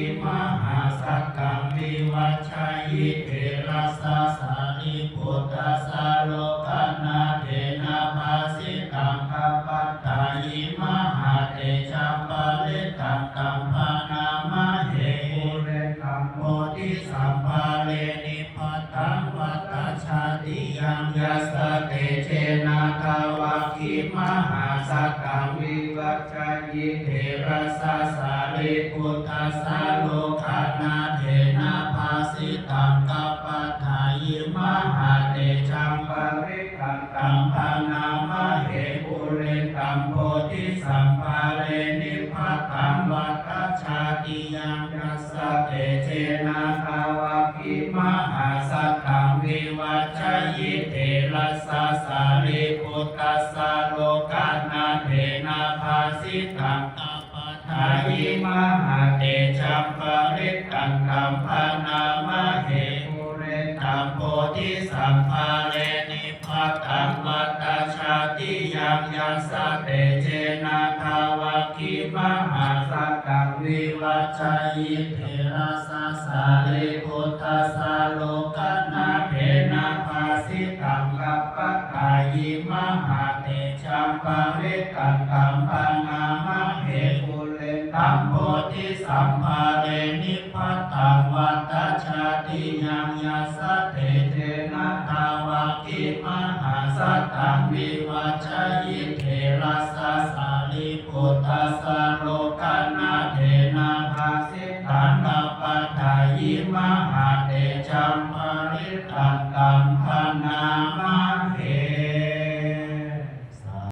ทิมหาสักกังวิวัชชัยเทระสะสานิพุทธสาโลกนาเทนะภาสิตังกัปปัตตายิมหาเตจัมปะเลตังกัมปนามะเหปุเรตังโพธิสัมภาเรนิพัตังวัตตชาติยังยัสเตเชนะทวาคิมหา สักกังวิวัชชัยเทระสะสาริพุทธสสาโลกนาเทนะภาสิตังกัปปัตถายิมหาเตจัมปะริตังกัมปนามะเหปุเรตังโพธิสัมภาเรนิพัตังวัตชาติยังยัสสะเตเชนะทาวาคิมัง เทระสะสาริพุทธสสาโลกนาเทนะภาสิตังกัปปัตถายิมหาเตจัมปริตังกัมปนามะเหปุเรตังโพธิสัมภาเรนิพัตังวัตตชาติยังยัสสะเตเจนะทาวาคิมหาสักกังวิวัชชัยเทระสะสาริพุทธสสาโลกนา ยิมหาเตจัมปะริตังกัมปนามะเหปุเรตังโพธิสัมภาเรนิพพัตังวัตชาติยังยัสสะเตเจนะทาวาคิมหาสัตตังวิวัชชัยเทระสสาริพุทธสสโลกนาเทนะภาสิตังกัปปะทายิมหาเตจัมปะริตังกัมปนา